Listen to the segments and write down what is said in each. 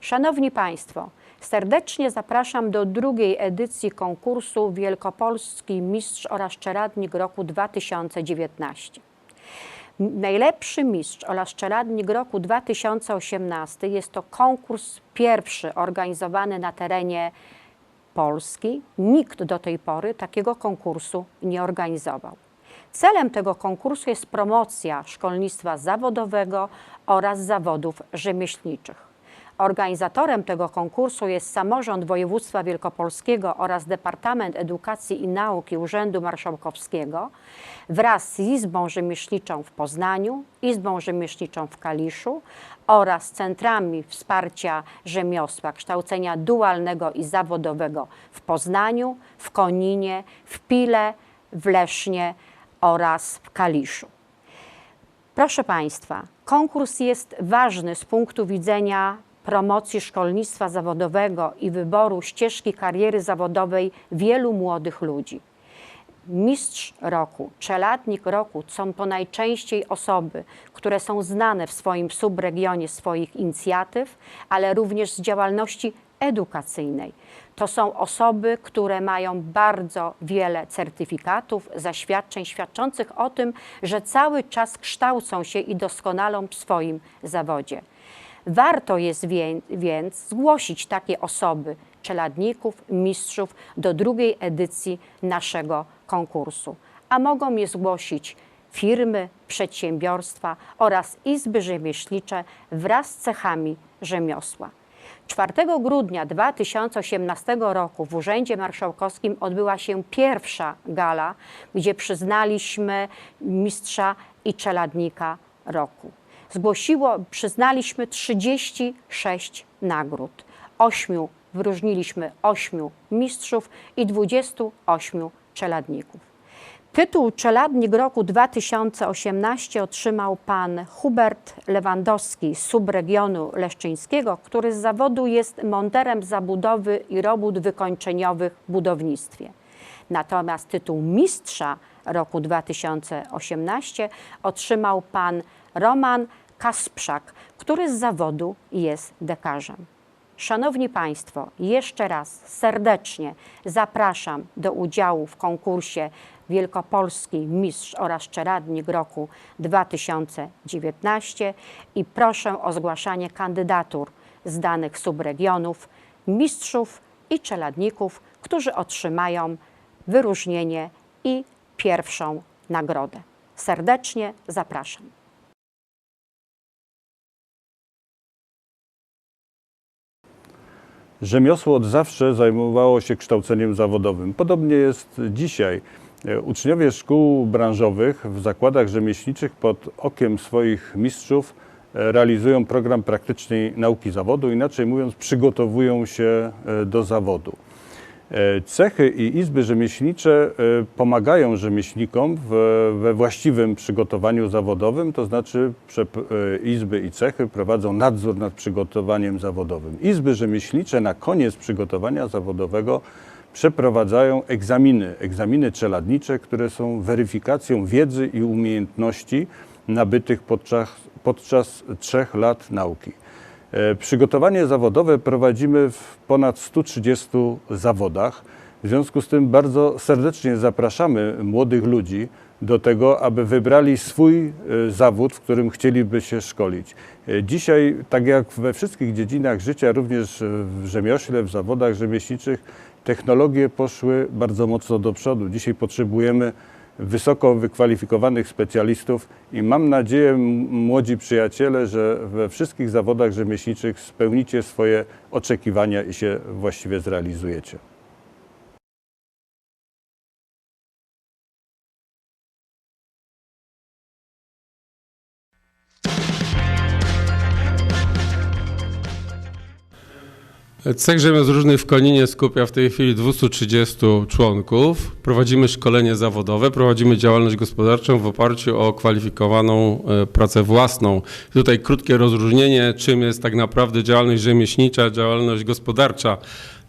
Szanowni Państwo, serdecznie zapraszam do drugiej edycji konkursu Wielkopolski Mistrz oraz Czeradnik roku 2019. Najlepszy mistrz oraz czeladnik roku 2018 jest to konkurs pierwszy organizowany na terenie Polski. Nikt do tej pory takiego konkursu nie organizował. Celem tego konkursu jest promocja szkolnictwa zawodowego oraz zawodów rzemieślniczych. Organizatorem tego konkursu jest samorząd województwa wielkopolskiego oraz Departament Edukacji i Nauki Urzędu Marszałkowskiego wraz z Izbą Rzemieślniczą w Poznaniu, Izbą Rzemieślniczą w Kaliszu oraz centrami wsparcia rzemiosła, kształcenia dualnego i zawodowego w Poznaniu, w Koninie, w Pile, w Lesznie oraz w Kaliszu. Proszę Państwa, konkurs jest ważny z punktu widzenia promocji szkolnictwa zawodowego i wyboru ścieżki kariery zawodowej wielu młodych ludzi. Mistrz roku, czeladnik roku są to najczęściej osoby, które są znane w swoim subregionie swoich inicjatyw, ale również z działalności edukacyjnej. To są osoby, które mają bardzo wiele certyfikatów, zaświadczeń świadczących o tym, że cały czas kształcą się i doskonalą w swoim zawodzie. Warto jest wię- więc zgłosić takie osoby, czeladników, mistrzów do drugiej edycji naszego konkursu. A mogą je zgłosić firmy, przedsiębiorstwa oraz izby rzemieślnicze wraz z cechami rzemiosła. 4 grudnia 2018 roku w Urzędzie Marszałkowskim odbyła się pierwsza gala, gdzie przyznaliśmy mistrza i czeladnika roku. Zgłosiło, przyznaliśmy 36 nagród. Ośmiu wyróżniliśmy 8 mistrzów i 28 czeladników. Tytuł Czeladnik roku 2018 otrzymał pan Hubert Lewandowski z subregionu leszczyńskiego, który z zawodu jest monterem zabudowy i robót wykończeniowych w budownictwie. Natomiast tytuł Mistrza roku 2018 otrzymał pan Roman Kasprzak, który z zawodu jest dekarzem. Szanowni Państwo, jeszcze raz serdecznie zapraszam do udziału w konkursie Wielkopolski Mistrz oraz Czeradnik roku 2019 i proszę o zgłaszanie kandydatur z danych subregionów, mistrzów i czeladników, którzy otrzymają wyróżnienie i pierwszą nagrodę. Serdecznie zapraszam. Rzemiosło od zawsze zajmowało się kształceniem zawodowym. Podobnie jest dzisiaj. Uczniowie szkół branżowych w zakładach rzemieślniczych pod okiem swoich mistrzów e, realizują program praktycznej nauki zawodu, inaczej mówiąc, przygotowują się e, do zawodu. E, Cechy i izby rzemieślnicze e, pomagają rzemieślnikom we właściwym przygotowaniu zawodowym, to znaczy e, izby i cechy prowadzą nadzór nad przygotowaniem zawodowym. Izby rzemieślnicze na koniec przygotowania zawodowego przeprowadzają egzaminy, egzaminy czeladnicze, które są weryfikacją wiedzy i umiejętności nabytych podczas, podczas trzech lat nauki. E, Przygotowanie zawodowe prowadzimy w ponad 130 zawodach. W związku z tym bardzo serdecznie zapraszamy młodych ludzi do tego, aby wybrali swój e, zawód, w którym chcieliby się szkolić. E, Dzisiaj, tak jak we wszystkich dziedzinach życia, również w rzemiośle, w zawodach rzemieślniczych, technologie poszły bardzo mocno do przodu. Dzisiaj potrzebujemy wysoko wykwalifikowanych specjalistów i mam nadzieję, młodzi przyjaciele, że we wszystkich zawodach rzemieślniczych spełnicie swoje oczekiwania i się właściwie zrealizujecie. Cech Rzemiosł Różnych w Koninie skupia w tej chwili 230 członków. Prowadzimy szkolenie zawodowe, prowadzimy działalność gospodarczą w oparciu o kwalifikowaną e, pracę własną. Tutaj krótkie rozróżnienie, czym jest tak naprawdę działalność rzemieślnicza, działalność gospodarcza.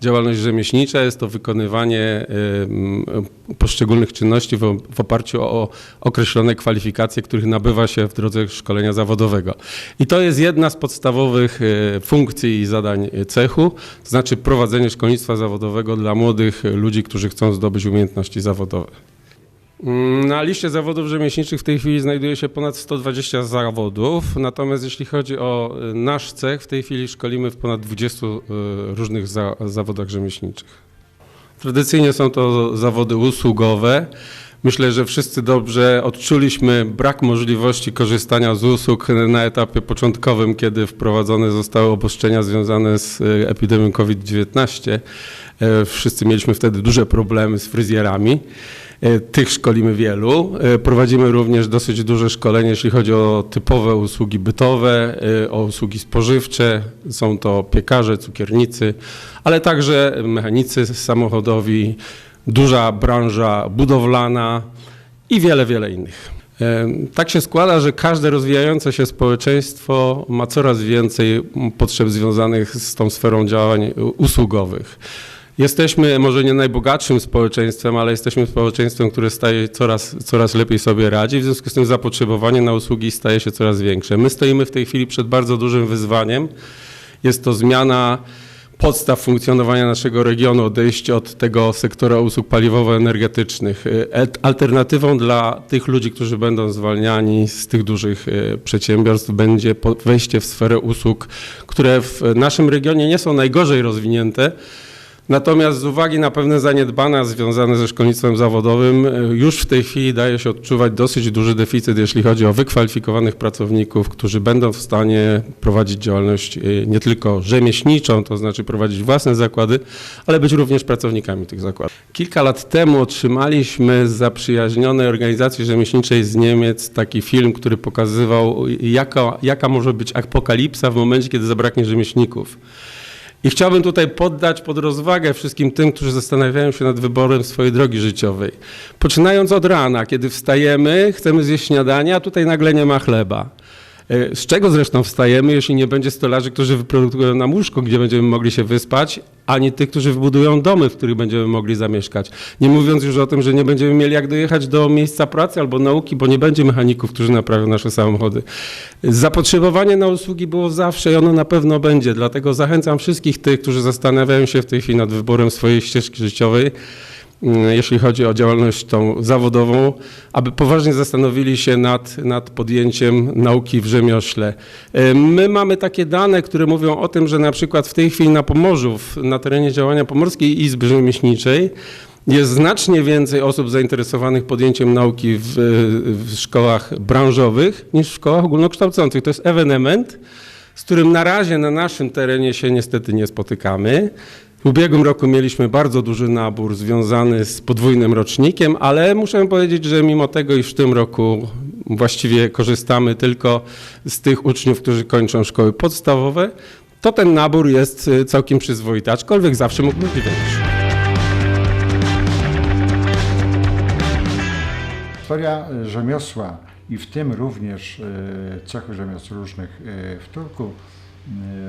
Działalność rzemieślnicza, jest to wykonywanie y, poszczególnych czynności w, w oparciu o określone kwalifikacje, których nabywa się w drodze szkolenia zawodowego. I to jest jedna z podstawowych y, funkcji i zadań cechu, to znaczy prowadzenie szkolnictwa zawodowego dla młodych ludzi, którzy chcą zdobyć umiejętności zawodowe. Mm, Na liście zawodów rzemieślniczych w tej chwili znajduje się ponad 120 zawodów, natomiast jeśli chodzi o y, nasz cech, w tej chwili szkolimy w ponad 20 y, różnych za, zawodach rzemieślniczych. Tradycyjnie są to zawody usługowe. Myślę, że wszyscy dobrze odczuliśmy brak możliwości korzystania z usług na etapie początkowym, kiedy wprowadzone zostały obostrzenia związane z y, epidemią COVID-19. E, Wszyscy mieliśmy wtedy duże problemy z fryzjerami. E, Tych szkolimy wielu. E, Prowadzimy również dosyć duże szkolenie, jeśli chodzi o typowe usługi bytowe, e, o usługi spożywcze. Są to piekarze, cukiernicy, ale także mechanicy samochodowi, duża branża budowlana i wiele, wiele innych. Tak się składa, że każde rozwijające się społeczeństwo ma coraz więcej potrzeb związanych z tą sferą działań usługowych. Jesteśmy może nie najbogatszym społeczeństwem, ale jesteśmy społeczeństwem, które staje coraz, coraz lepiej sobie radzi. W związku z tym zapotrzebowanie na usługi staje się coraz większe. My stoimy w tej chwili przed bardzo dużym wyzwaniem. Jest to zmiana podstaw funkcjonowania naszego regionu, odejście od tego sektora usług paliwowo-energetycznych. E, Alternatywą dla tych ludzi, którzy będą zwalniani z tych dużych e, przedsiębiorstw będzie wejście w sferę usług, które w naszym regionie nie są najgorzej rozwinięte, Natomiast z uwagi na pewne zaniedbania związane ze szkolnictwem zawodowym, e, już w tej chwili daje się odczuwać dosyć duży deficyt, jeśli chodzi o wykwalifikowanych pracowników, którzy będą w stanie prowadzić działalność e, nie tylko rzemieślniczą, to znaczy prowadzić własne zakłady, ale być również pracownikami tych zakładów. Kilka lat temu otrzymaliśmy z zaprzyjaźnionej organizacji rzemieślniczej z Niemiec taki film, który pokazywał, jaka, jaka może być apokalipsa w momencie, kiedy zabraknie rzemieślników. I chciałbym tutaj poddać pod rozwagę wszystkim tym, którzy zastanawiają się nad wyborem swojej drogi życiowej. Poczynając od rana, kiedy wstajemy, chcemy zjeść śniadanie, a tutaj nagle nie ma chleba. E, Z czego zresztą wstajemy, jeśli nie będzie stolarzy, którzy wyprodukują nam łóżko, gdzie będziemy mogli się wyspać, ani tych, którzy wybudują domy, w których będziemy mogli zamieszkać. Nie mówiąc już o tym, że nie będziemy mieli jak dojechać do miejsca pracy albo nauki, bo nie będzie mechaników, którzy naprawią nasze samochody. Zapotrzebowanie na usługi było zawsze i ono na pewno będzie, dlatego zachęcam wszystkich tych, którzy zastanawiają się w tej chwili nad wyborem swojej ścieżki życiowej, jeśli chodzi o działalność tą zawodową, aby poważnie zastanowili się nad, nad podjęciem nauki w rzemiośle. My mamy takie dane, które mówią o tym, że na przykład w tej chwili na Pomorzu, na terenie działania Pomorskiej Izby Rzemieślniczej, jest znacznie więcej osób zainteresowanych podjęciem nauki w, w szkołach branżowych niż w szkołach ogólnokształcących. To jest ewenement, z którym na razie na naszym terenie się niestety nie spotykamy. W ubiegłym roku mieliśmy bardzo duży nabór związany z podwójnym rocznikiem, ale muszę powiedzieć, że mimo tego, iż w tym roku właściwie korzystamy tylko z tych uczniów, którzy kończą szkoły podstawowe, to ten nabór jest y, całkiem przyzwoity, aczkolwiek zawsze mógł być większy. Historia e, rzemiosła i w tym również e, cechu rzemiosł różnych w Turku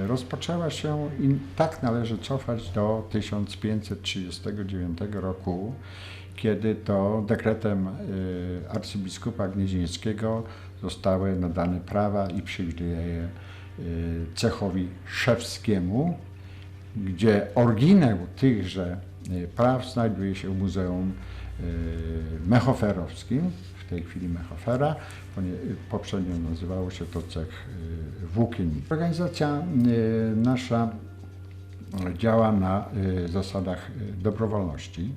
rozpoczęła się i tak należy cofać do 1539 roku, kiedy to dekretem e, arcybiskupa gnieźnieńskiego zostały nadane prawa i przywileje e, cechowi szewskiemu, gdzie oryginał tychże praw znajduje się w Muzeum Mechoferowskim, tej chwili Mechofera, ponie- poprzednio nazywało się to cech e, włókienniczy. Organizacja e, nasza działa na zasadach dobrowolności.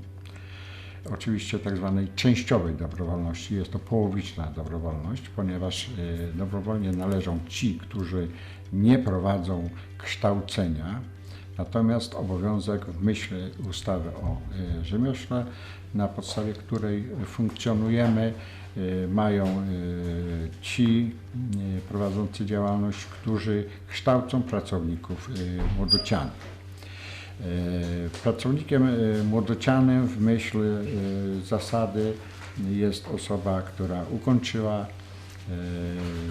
Oczywiście tak zwanej częściowej dobrowolności, jest to połowiczna dobrowolność, ponieważ dobrowolnie należą ci, którzy nie prowadzą kształcenia, natomiast obowiązek w myśl ustawy o e, rzemiośle, na podstawie której funkcjonujemy, e, mają e, ci prowadzący działalność, którzy kształcą pracowników młodocianych. Pracownikiem młodocianym w myśl zasady jest osoba, która ukończyła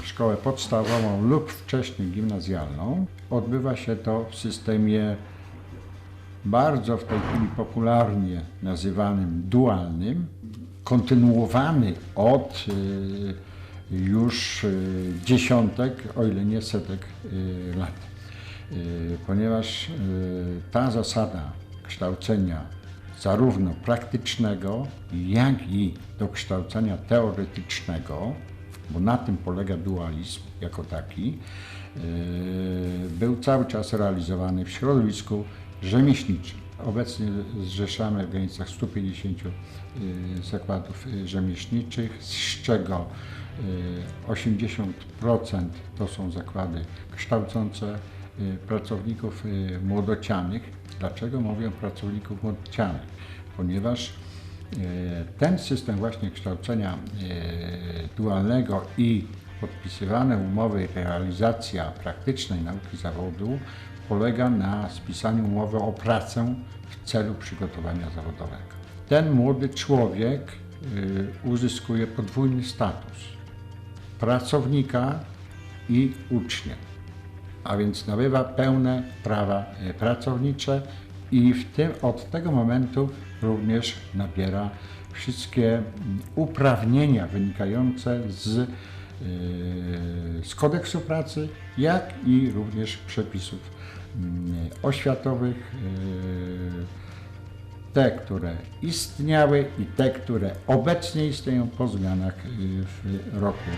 szkołę podstawową lub wcześniej gimnazjalną. Odbywa się to w systemie bardzo w tej chwili popularnie nazywanym dualnym, kontynuowany od y, już y, dziesiątek, o ile nie setek lat. Ponieważ ta zasada kształcenia zarówno praktycznego, jak i do kształcenia teoretycznego, bo na tym polega dualizm jako taki, yy, był cały czas realizowany w środowisku rzemieślniczym. Obecnie zrzeszamy w granicach 150 yy, zakładów yy, rzemieślniczych, z czego yy, 80% to są zakłady kształcące pracowników młodocianych. Dlaczego mówię pracowników młodocianych? Ponieważ E, Ten system właśnie kształcenia e, dualnego i podpisywane umowy realizacja praktycznej nauki zawodu polega na spisaniu umowy o pracę w celu przygotowania zawodowego. Ten młody człowiek e, uzyskuje podwójny status pracownika i ucznia a więc nabywa pełne prawa e, pracownicze i w tym, od tego momentu również nabiera wszystkie mm, uprawnienia wynikające z, e, z kodeksu pracy, jak i również przepisów mm, oświatowych, e, te, które istniały i te, które obecnie istnieją po zmianach e, w roku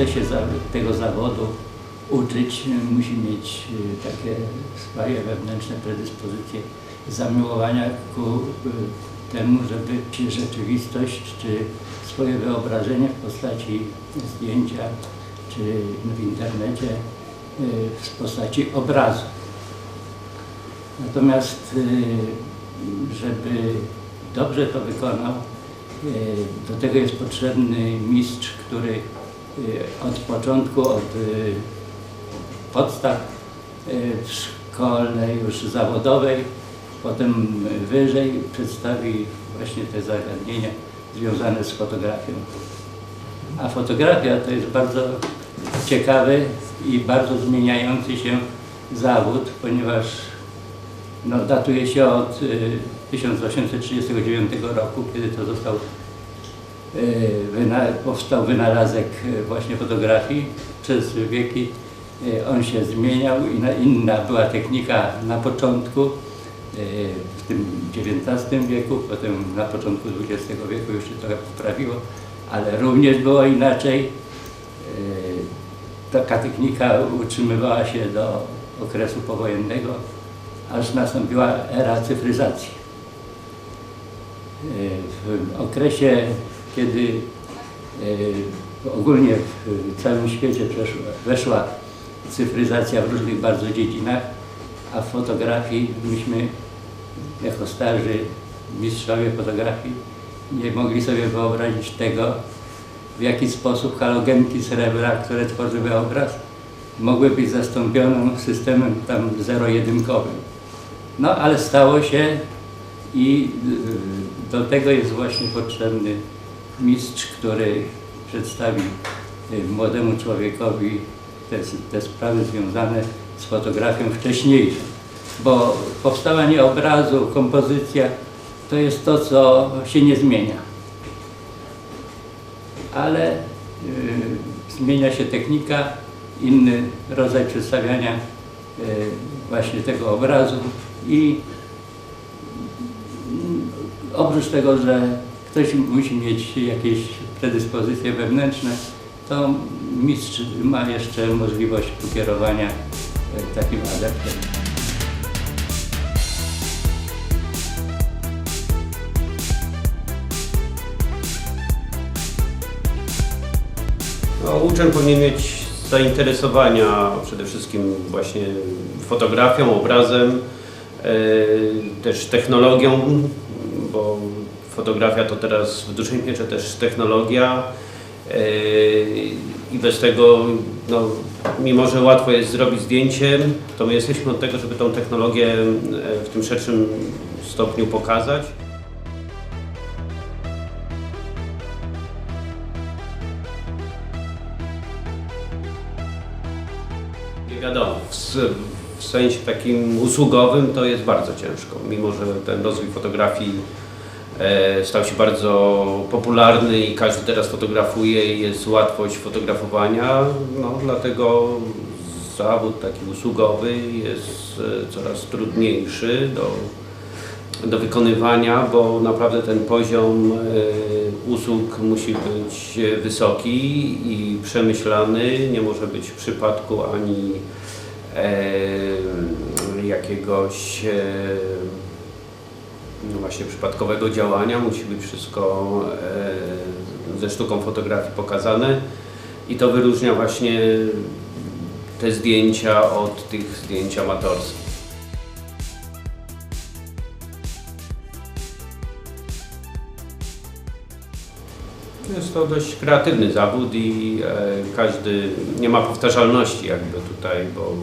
chce się tego zawodu uczyć, musi mieć y, takie swoje wewnętrzne predyspozycje zamiłowania ku y, temu, żeby rzeczywistość czy swoje wyobrażenie w postaci zdjęcia czy w internecie y, w postaci obrazu. Natomiast, żeby dobrze to wykonał, do tego jest potrzebny mistrz, który od początku, od y, podstaw w szkole już zawodowej, potem wyżej przedstawi właśnie te zagadnienia związane z fotografią. A fotografia to jest bardzo ciekawy i bardzo zmieniający się zawód, ponieważ no, datuje się od y, 1839 roku, kiedy to został powstał wynalazek y, właśnie fotografii. Przez wieki y, on się zmieniał i na, inna była technika na początku, w tym XIX wieku, potem na początku XX wieku już się trochę poprawiło, ale również było inaczej. Taka technika utrzymywała się do okresu powojennego, aż nastąpiła era cyfryzacji. W okresie, kiedy y, ogólnie w całym świecie weszła cyfryzacja w różnych bardzo dziedzinach, a w fotografii myśmy jako starzy mistrzowie fotografii nie mogli sobie wyobrazić tego, w jaki sposób halogenki srebra, które tworzyły obraz, mogły być zastąpione systemem tam zero-jedynkowym. No ale stało się i y, do tego jest właśnie potrzebny mistrz, który przedstawi y, młodemu człowiekowi te, te sprawy związane z fotografią wcześniejszą. Bo powstawanie obrazu, kompozycja to jest to, co się nie zmienia. Ale y, zmienia się technika, inny rodzaj przedstawiania y, właśnie tego obrazu i mm, oprócz tego, że ktoś musi mieć jakieś predyspozycje wewnętrzne, to mistrz ma jeszcze możliwość pokierowania y, takim adeptem. No, uczeń powinien mieć zainteresowania przede wszystkim właśnie fotografią, obrazem, e, też technologią, bo fotografia to teraz w dużej mierze też technologia e, i bez tego, no, mimo że łatwo jest zrobić zdjęcie, to my jesteśmy od tego, żeby tą technologię e, w tym szerszym stopniu pokazać. Nie wiadomo, w, sensie takim usługowym to jest bardzo ciężko, mimo że ten rozwój fotografii stał się bardzo popularny i każdy teraz fotografuje i jest łatwość fotografowania, no dlatego zawód taki usługowy jest e, coraz trudniejszy do, do wykonywania, bo naprawdę ten poziom e, usług musi być e, wysoki i przemyślany. Nie może być w przypadku ani e, jakiegoś e, właśnie przypadkowego działania. Musi być wszystko e, ze sztuką fotografii pokazane i to wyróżnia właśnie te zdjęcia od tych zdjęć amatorskich. Jest to dość kreatywny zawód i e, każdy nie ma powtarzalności jakby tutaj, bo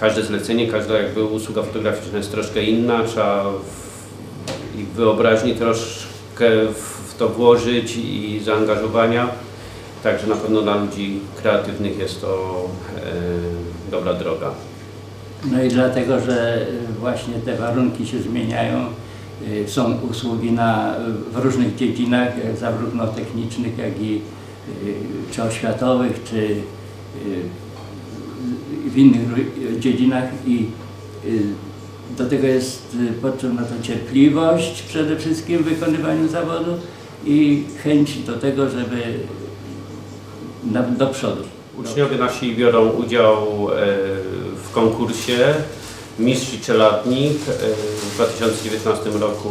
każde zlecenie, każda jakby usługa fotograficzna jest troszkę inna, trzeba wyobraźni troszkę w, to włożyć i zaangażowania. Także na pewno dla ludzi kreatywnych jest to e, dobra droga. No i dlatego, że właśnie te warunki się zmieniają, y, są usługi na, w różnych dziedzinach, e, zarówno technicznych, jak i czy oświatowych, czy w innych dziedzinach i do tego jest y, potrzebna to cierpliwość przede wszystkim w wykonywaniu zawodu i chęć do tego, żeby na, do przodu. Uczniowie nasi biorą udział e, w konkursie Mistrz i Czeladnik. E, W 2019 roku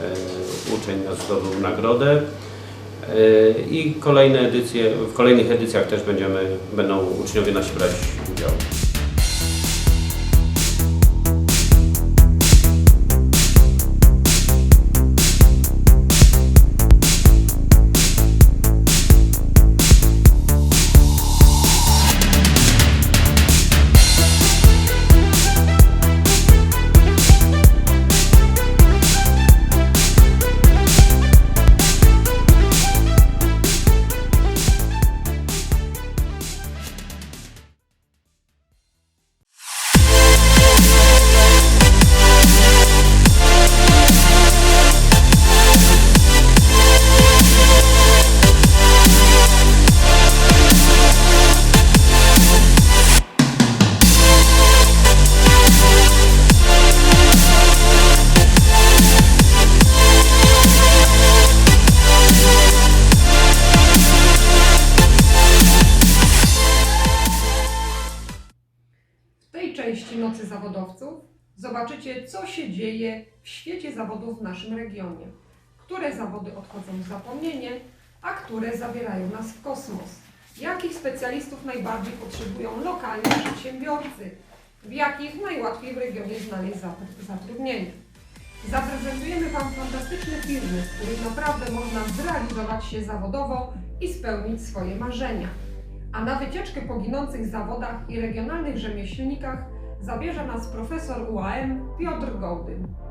e, uczeń nasz zdobył nagrodę. I kolejne edycje, w kolejnych edycjach też będziemy, będą uczniowie nasi brać udział. Zobaczycie, co się dzieje w świecie zawodów w naszym regionie. Które zawody odchodzą w zapomnienie, a które zabierają nas w kosmos. Jakich specjalistów najbardziej potrzebują lokalni przedsiębiorcy? W jakich najłatwiej w regionie znaleźć zat- zatrudnienie? Zaprezentujemy Wam fantastyczne firmy, w których naprawdę można zrealizować się zawodowo i spełnić swoje marzenia. A na wycieczkę po ginących zawodach i regionalnych rzemieślnikach zabierze nas profesor UAM Piotr Gołdyn.